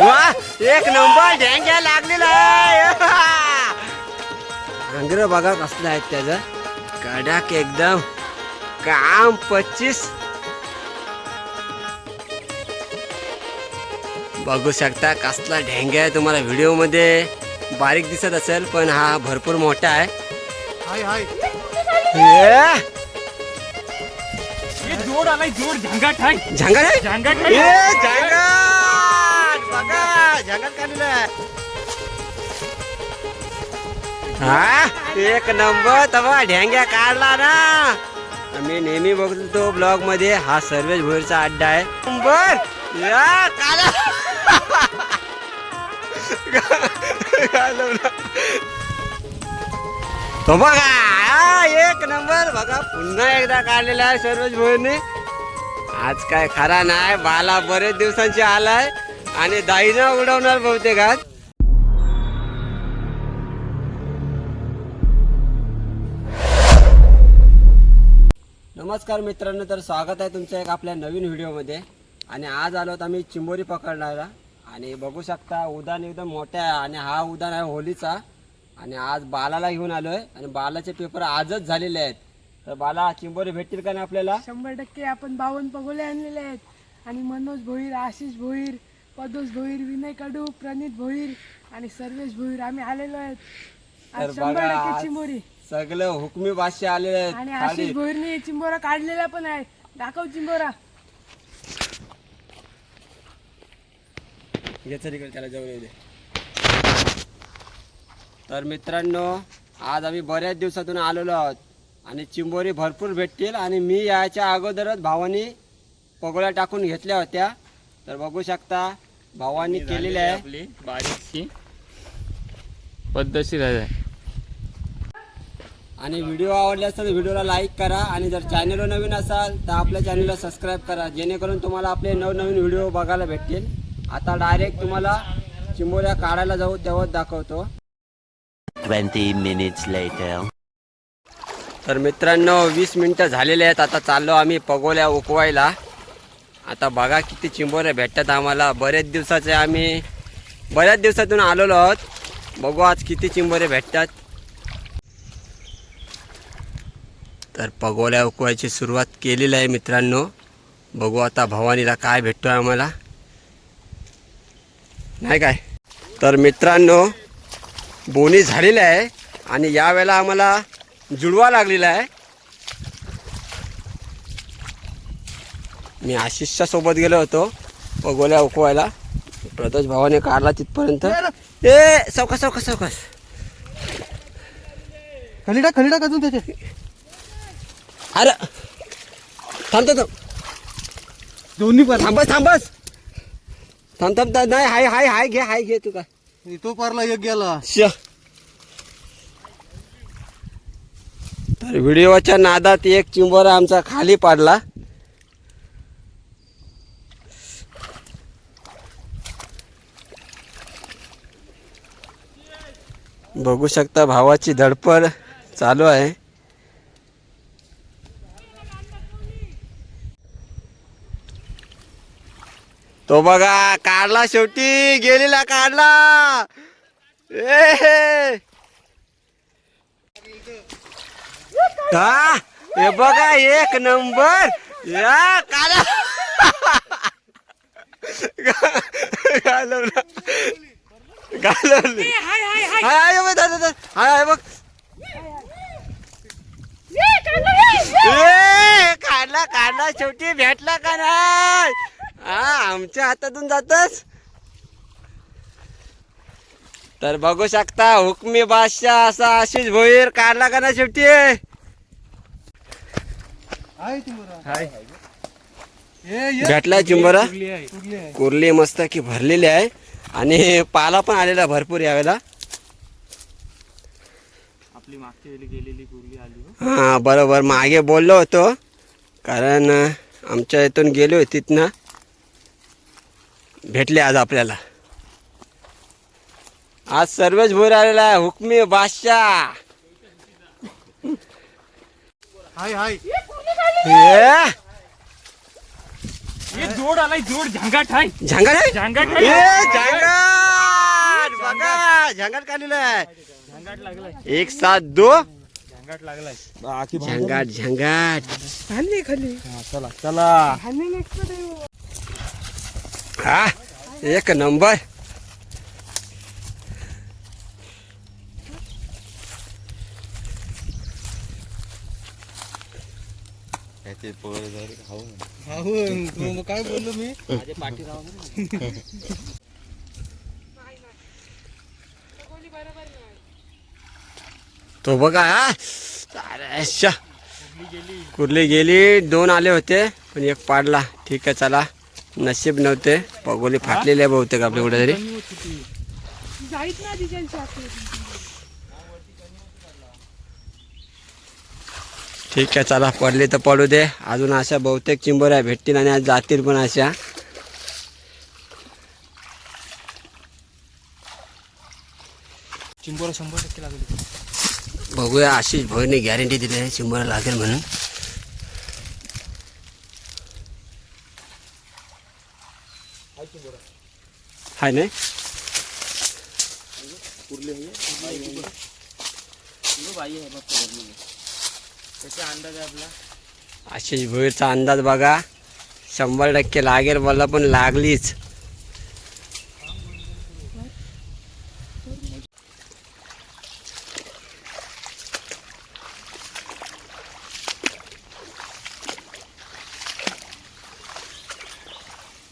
वा एक नंबर ढेंग्या लागलेला आहे. अंग्र बघा कसला आहे त्याचा. कडक एकदम. काम पच्चीस. बघू शकता कसला ढेंग्या आहे तुम्हाला व्हिडिओमध्ये बारीक दिसत असेल पण हा भरपूर मोठा आहे. हाय हाय. ये, जोड आलाय जोड. झंगाट आहे. झंगाट आहे? झंगाट. बघा झंगाट काढलेलं हा एक नंबर तवा ढेंग्या काढला ना. मी नेहमी बघतो ब्लॉगमध्ये हा सर्वेज भोईरचा अड्डा आहे. नंबर या काढा. तो बघा एक नंबर. बघा पुन्हा एकदा काढलेला आहे सर्वज भोईरने. आज काय खरा नाही बाला बरेच दिवसांची आलाय. आणि दाईना उडवणार बहुतेक आज. नमस्कार मित्रांनो तर स्वागत आहे तुमचं एक आपल्या नवीन व्हिडिओमध्ये. आणि आज आलो आम्ही चिंबोरी पकडणारा. आणि बघू शकता उदान एकदम मोठा आहे आणि हा उदान आहे होलीचा. आणि आज बालाला घेऊन आलोय. आणि बालाचे पेपर आजच झालेले आहेत. तर बाला चिंबोरी भेटतील का नाही आपल्याला? शंभर टक्के आपण बावन्न पगोले आणलेले आहेत. आणि मनोज भोईर आशिष भोईर पदोस भोईर विनय कडू प्रणित भोईर आणि सर्वेश भोईर. आम्ही आलेलो आहेत. तर आज शंभर बघा टक्के आज चिंबोरी. सगळं हुकमी भाषे आलेले आहेत आणि. आशिष भोईरने चिंबोरा काढलेला पण आहे. दाखव चिंबोरा. त्याला जाऊन येऊ दे. तर मित्रांनो आज आम्ही बऱ्याच दिवसातून आलेलो आहोत आणि चिंबोरी भरपूर भेटतील आणि मी याच्या अगोदरच भावानी पगोळ्या टाकून घेतल्या होत्या. तर बघू शकता भावानी केलेल्या आहे. आपली बारीकशी. पद्धतशीर आहे. आणि व्हिडिओ आवडल्यास तर व्हिडिओला लाईक करा. आणि जर चॅनलवर नवीन असाल तर आपल्या चॅनलला सबस्क्राईब करा. जेणेकरून तुम्हाला आपले नवनवीन व्हिडिओ बघायला भेटतील. आता डायरेक्ट तुम्हाला चिंबोऱ्या काढायला जाऊ तेव्हाच दाखवतो. 20 minutes later. तर मित्रांनो वीस मिनटं झालेले आहेत. आता चाललो आम्ही पगोल्या उकवायला. आता बघा किती चिंबोऱ्या भेटतात आम्हाला. बऱ्याच दिवसाचे आम्ही बऱ्याच दिवसातून आलेलो आहोत. बघू आज किती चिंबोरे भेटतात. तर पगोल्या उकवायची सुरुवात केलेली आहे मित्रांनो. बघू आता भवानीला काय भेटतो आम्हाला. नाही काय? तर मित्रांनो बोनी झालेली आहे आणि यावेळेला आम्हाला जुळवा लागलेला आहे. मी आशिषच्या सोबत गेलो होतो. पगोल्या उकवायला. प्रदोष भावाने काढला तिथपर्यंत. ए चौकस चौकस चौकस खाली टाक खाली टाक अजून त्याचे. अरे थांबतो थांब दोन्ही पण थांबस थांबस. थांब थांब थांब. नाही हाय हाय हाय घे हाय घे तू काय. तो पारला एक गेला. श तर व्हिडिओच्या नादात एक चिंबोरा आमचा खाली पाडला. बघू शकता भावाची धडपड चालू आहे. तो बघा काढला शेवटी गेलेला काढला. ए हा. हे बघा एक नंबर. या काढा. घालवला. घालवली हाय हाय बघ दादा. हाय हाय बघ. ए, काढला काढला शेवटी भेटला का नाही? हा आमच्या हातातून जातच तर बघू शकता हुकमी बादशाह असा आशिष भोईर काढला का ना शेवटी? आहे चिंबोरा. हाय. ये. भेटला चिंबरा? कुठली आहे? कुर्ली मस्त की भरलेली आहे. आणि पाला पण आलेला भरपूर यावेळेला. आपली मागच्या वेळी गेलेली कुर्ली आली हो. हा बरोबर. मागे बोललो होतो. कारण आमच्या इथून गेलो होती तिथनं. भेटले आज आपल्याला. आज सर्वच भोर आलेला आहे. हुकमी बादशाह. हाय हाय. जोड आलाय जोड झंगाट झांगाड आहे? झंगाट ए, हाय झांगाड बघा झांगाड काढलेलं आहे झंगाट लागलाय. एक सात दो. झंगाट लागलाय. झंगाट झंगाट. आणले खाली. चला चला. हा एक नंबर. मग काय बोललो मी? तो बघा हा. अरे. कुर्ली गेली दोन आले होते पण एक पाडला. ठीक आहे चला. नशीब नव्हते. पगोली फाटलेले बहुतेक आपल्या कुठेतरी जाईत ना तिच्या आपली ठीक आहे चला पडली तर पडू दे. अजून अशा बहुतेक चिंबोऱ्या भेटतील आणि आज जातील पण अशा. चिंबोरा शंभर टक्के लागले बघूया आशिष भोईने गॅरंटी दिली आहे चिंबोऱ्या लागेल म्हणून. हाय नाही? त्याचा अंदाज आहे आपला? आशिष भोईरचा अंदाज बघा. शंभर टक्के लागेल मला पण लागलीच.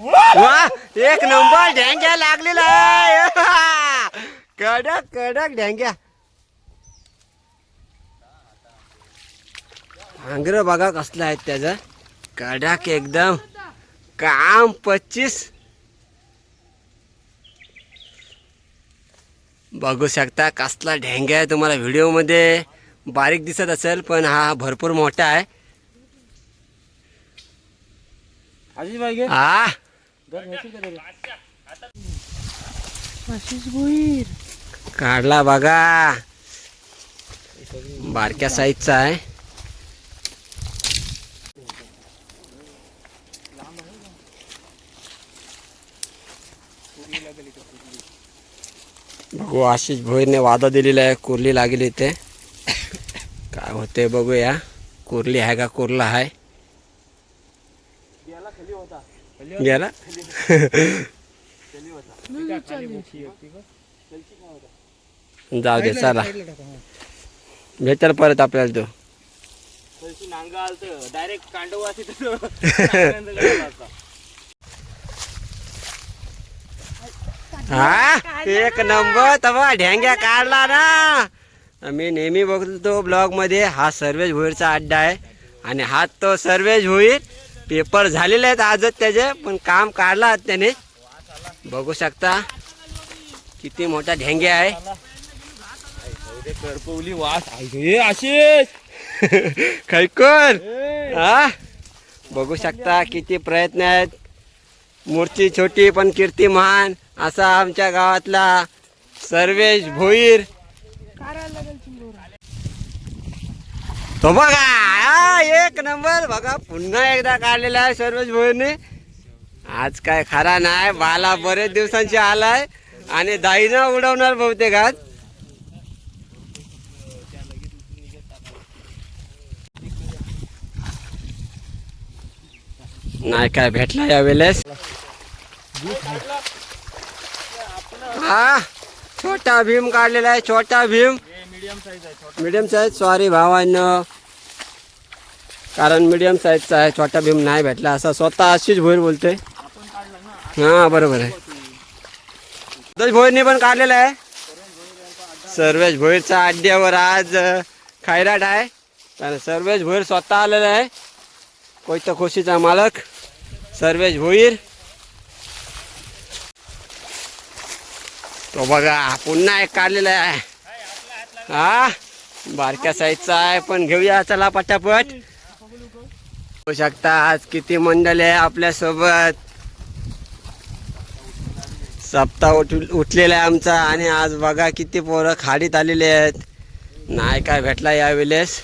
वा एक नंबर ढेंग्या लागलेला कडक कडक ढेंग्या. भांगर बघा कसलं आहे त्याचं. कडक एकदम. काम पच्चीस. बघू शकता कसला ढेंग्या आहे तुम्हाला व्हिडिओमध्ये. बारीक दिसत असेल पण हा भरपूर मोठा आहे. हा काढला बघा. बारक्या साईजचा आहे. बघू आशिष भोईरने वादा दिलेला आहे कुर्ली लागेल इथे. काय होते बघूया. कुर्ली आहे का कुर्ला आहे? गेला? जाऊ दे चला. भेटेल परत आपल्याला तो. डायरेक्ट कांडव हा? एक नंबर तवा ढेंग्या काढला ना. मी नेहमी बघतो ब्लॉगमध्ये हा सर्वेज भोईरचा अड्डा आहे. आणि हा तो सर्वेज भोईर पेपर झालेले आहेत आजच त्याचे पण काम काढला त्याने. बघू शकता किती मोठा ढेंग्या आहे. करपवली वास हे आशिष! खैकोर हा? बघू शकता किती प्रयत्न आहेत. मूर्ती छोटी पण कीर्ती महान असा आमच्या गावातला सर्वेश भोईर. तो बघा एक नंबर. बघा पुन्हा एकदा काढलेला आहे सर्वेश भोईरने. आज काय खरा नाही बाला बरेच दिवसांची आलाय आणि दाईनं उडवणार बहुतेक आज. नाही काय भेटला या वेळेस हा? छोटा भीम काढलेला आहे Chhota Bheem. Medium size medium size sorry भावांनो. कारण मीडियम साईजचा आहे छोटा भीम नाही भेटला असा स्वतः अशीच भोईर बोलते हा बरोबर आहे. दश भोईरने पण काढलेला आहे. सर्वेश भोईरचा अड्ड्यावर आज खायराट खैराट आहे. कारण सर्वेश भोईर स्वतः आलेला आहे. कोयता खोशीचा मालक सर्वेश भोईर. तो बघा पुन्हा एक काढलेला आहे. हा? बारक्या साईजचा आहे पण घेऊया चला पटापट. होऊ शकता आज किती मंडळ आहे आपल्यासोबत सप्ताह उठ उठलेला आहे आमचा आणि आज बघा किती पोरं खाडीत आलेले आहेत. नाही काय भेटला यावेळेस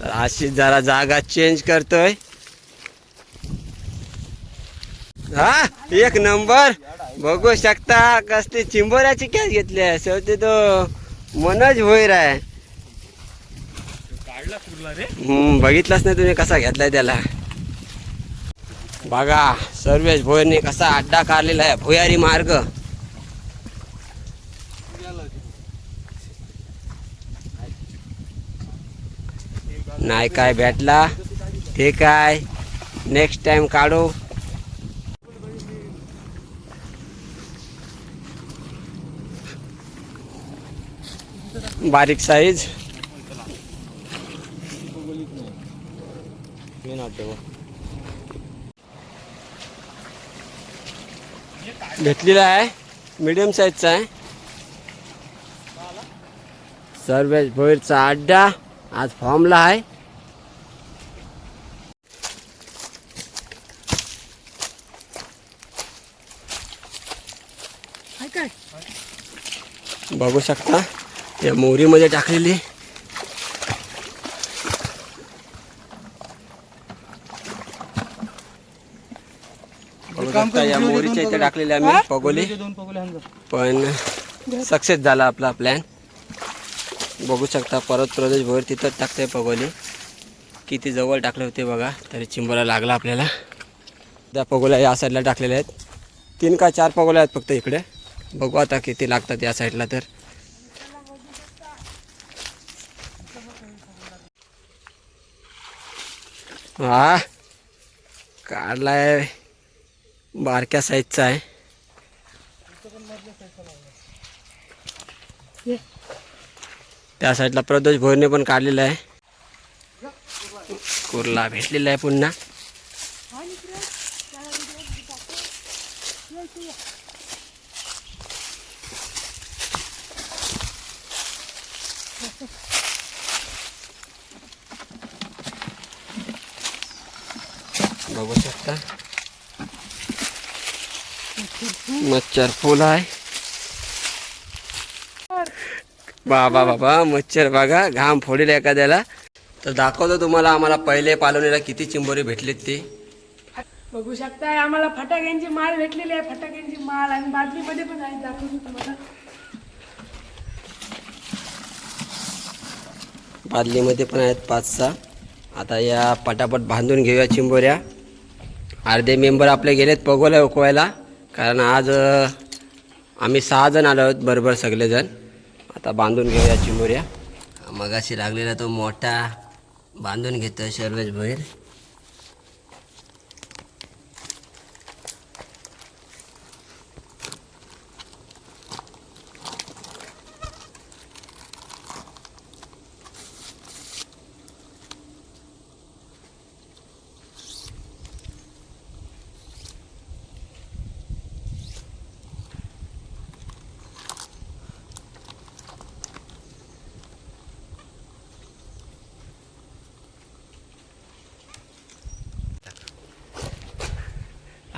तर अशी जरा जागा चेंज करतोय. हा? एक नंबर. बघू शकता कसली चिंबोऱ्याची कॅच घेतली आहे. शेवटी तो मनोज भोईर आहे. हम्म, बघितलंच नाही तुम्ही कसा घेतलाय त्याला. बघा सर्वेश भोईरने कसा अड्डा काढलेला आहे. भुयारी मार्ग. नाही काय भेटला. ते काय नेक्स्ट टाइम काढू. बारीक साईज घेतलेला आहे. मीडियम साईजचा आहे. सर्वेश भोईरचा अड्डा. आज फॉर्मला आहे. बघू शकता. या मोरीमध्ये टाकलेली. या मोरीच्या इथे टाकलेले आम्ही पगोली. पण सक्सेस झाला आपला प्लॅन बघू शकता परत प्रदेश भर तिथंच टाकते पगोली. किती जवळ टाकले होते बघा तरी चिंबोला लागला आपल्याला. त्या पगोल्या या साईडला टाकलेल्या आहेत. तीन का चार पगोल्या आहेत फक्त इकडे. बघू आता किती लागतात या साईडला तर. हा काढला आहे बारक्या साईजचा आहे. त्या साईडला प्रदोष भोरने पण काढलेला आहे. कुर्ला भेटलेला आहे पुन्हा. बघू शकता. मच्छर फुल आहे. बाबा बाबा मच्छर बघा घाम फोडेल एखाद्याला. तर दाखवतो तुम्हाला आम्हाला पहिले पालवणीला किती चिंबोरी भेटलीत ते. बघू शकताय आम्हाला फटाक्यांची माळ भेटलेली आहे फटाक्यांची माळ. आणि बादलीमध्ये पण आहे दाखवतो तुम्हाला. बादलीमध्ये पण आहेत पाच सहा. आता या पटापट बांधून घेऊया चिंबोऱ्या. अर्धे मेंबर आपले गेलेत पगोला उकवायला. कारण आज आम्ही सहा जण आलो आहोत बरोबर सगळेजण. आता बांधून घेऊया चिंबोऱ्या मगाशी लागलेला तो मोठा बांधून घेतो सर्वच भैर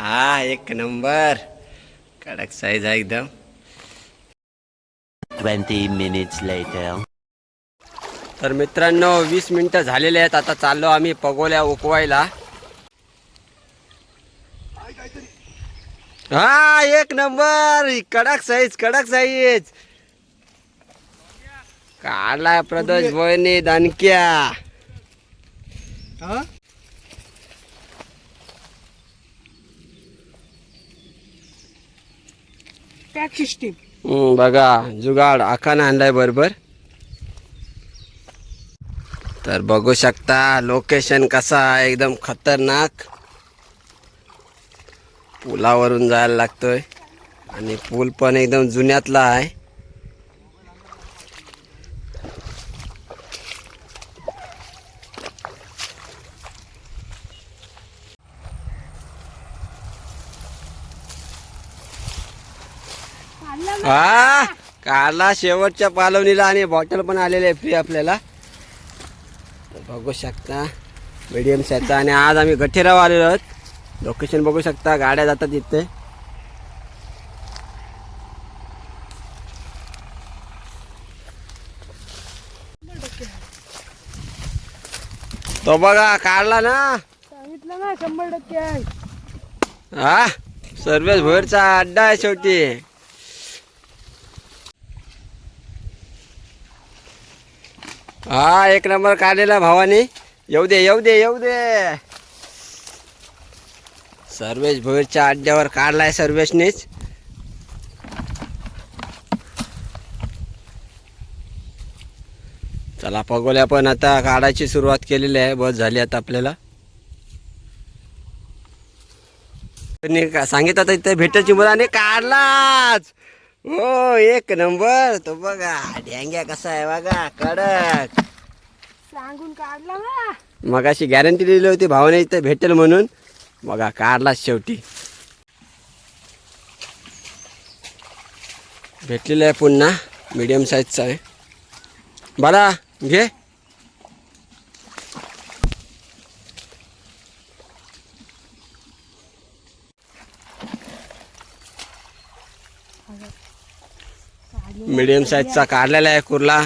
हा एक नंबर. कडक साईज आहे एकदम. 20 minutes later. तर मित्रांनो वीस मिनटं झालेले आहेत. आता चाललो आम्ही पगोल्या उकवायला. हा एक नंबर. कडक साईज कडक साईज काढलाय प्रदोष भोयने दानक्या. हा? सिस्टीम. बघा जुगाड आखाने आणलाय बरोबर. तर बघू शकता लोकेशन कसा आहे एकदम खतरनाक. पुलावरून जायला लागतोय. आणि पूल पण एकदम जुन्यातला आहे. काढला शेवटच्या पालवणीला आणि बॉटल पण आलेली आहे फ्री आपल्याला. बघू शकता मीडियम साईजचा आणि आज आम्ही गठेराव आलेलो आहोत. लोकेशन बघू शकता गाड्या जातात इथे. तो बघा काढला ना. सांगितलं ना शंभर टक्के आहे. हा सर्वेच भोरचा अड्डा आहे शेवटी. हा एक नंबर काढलेला भावानी. येऊ दे येऊ दे येऊ दे. सर्वेश भोरच्या अड्ड्यावर काढलाय सर्वेशनीच. चला पगोल्या पण आता काढायची सुरुवात केलेली आहे. बस झाली आता आपल्याला. सांगितलं आता इथे भेटायची मुलाने काढलाच. हो एक नंबर. तो बघा ढ्यांग्या कसा आहे बघा कडक. सांगून काढला ना मगाशी गॅरंटी दिली होती भावाने इथे भेटेल म्हणून. बघा काढलाच शेवटी. भेटलेलं आहे पुन्हा मीडियम साईजचा आहे. बाला घे. मीडियम साईजचा काढलेला आहे कुर्ला.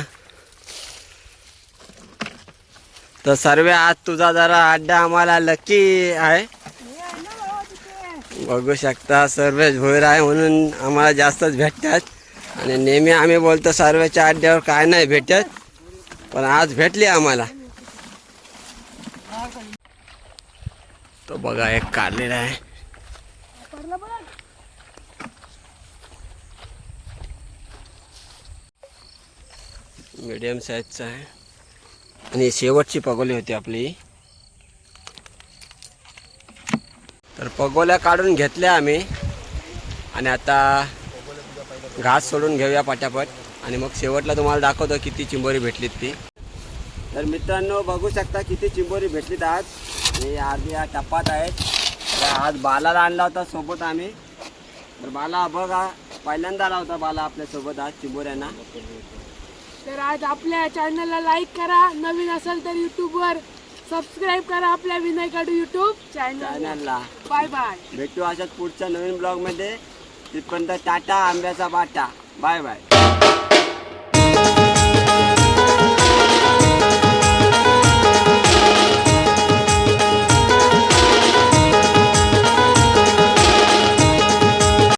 तर सर्व आज तुझा जरा अड्डा आम्हाला लकी आहे. बघू शकता सर्वेच भोयर आहे म्हणून आम्हाला जास्तच भेटतात. आणि नेहमी आम्ही बोलतो सर्वेच्या अड्ड्यावर काय नाही भेटत. पण आज भेटली आम्हाला. तो बघा एक काढलेला आहे पडला बघ मीडियम साईजचा आहे. आणि शेवटची पगोली होती आपली. तर पगोल्या काढून घेतल्या आम्ही. आणि आता घास सोडून घेऊया पटापट. आणि मग शेवटला तुम्हाला दाखवतो किती चिंबोरी भेटलीत ती. तर मित्रांनो बघू शकता किती चिंबोरी भेटलीत आज. आणि आज या टप्पात आहेत. तर आज बालाला आणला होता सोबत आम्ही. तर बाला बघा पहिल्यांदा आला होता बाला आपल्यासोबत आज चिंबोऱ्यांना. तर आज आपल्या चॅनलला लाईक करा. नवीन असेल तर यूट्यूबवर सबस्क्राईब करा आपल्या विनय कडू यूट्यूब चॅनल चॅनलला बाय बाय भेटू अशाच पुढच्या नवीन ब्लॉगमध्ये तिथपर्यंत टाटा आंब्याचा बाटा. Bye bye